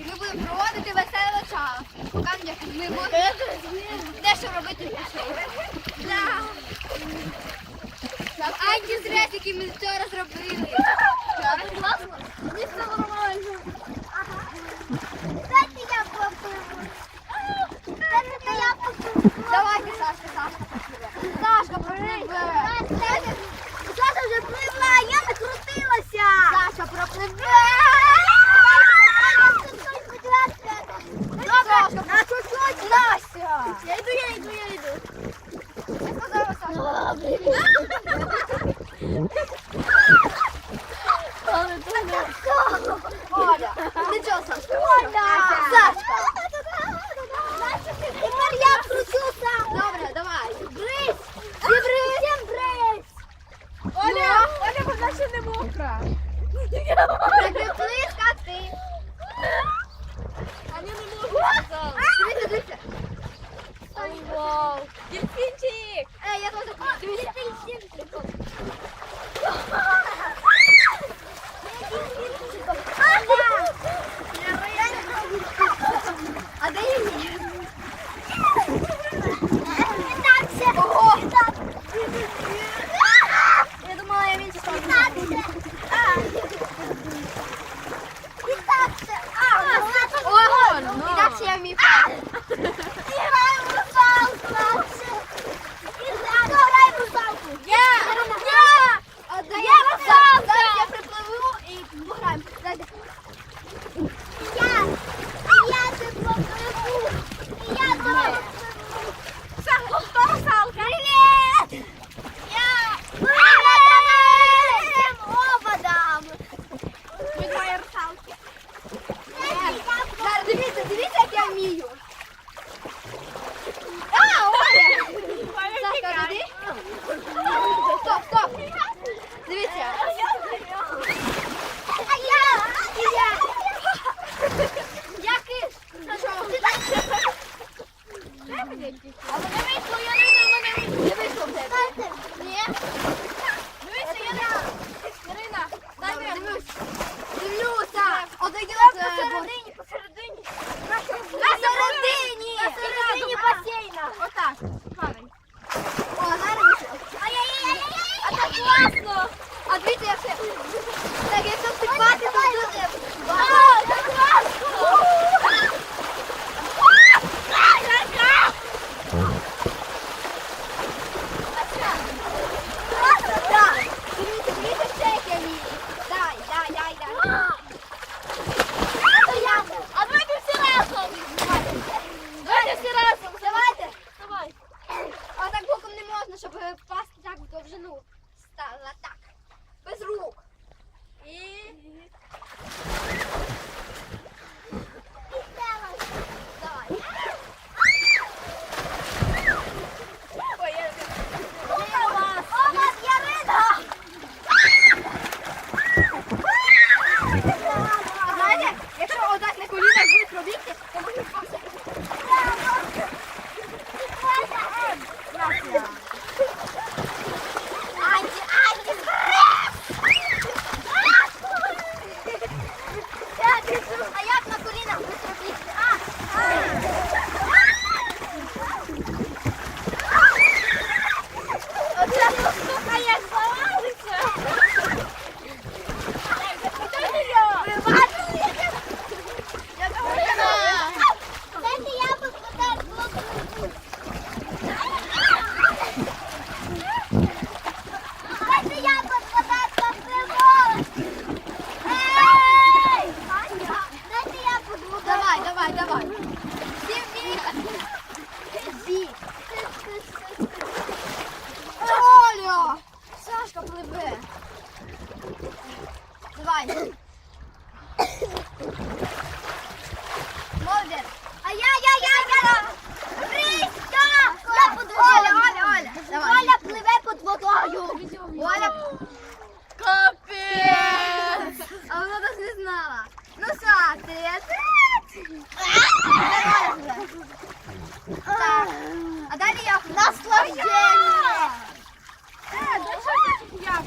І ми будемо проводити веселе чало. Покажемо, як ми будемо дещо робити Так. А ті ми вчора зробили. Класно? Дайте я попливу. Дайте я попливу. Mm-hmm. lang, Mipa. Дивися, Ярина! Ярина, дай мені. Дивлюсь. Дивлюся. Один посередині, посередині. На середині. На середині басейна. Отак. Правильно. впасти так в довжину. Стала так. я наслаждение. Е, до чого я?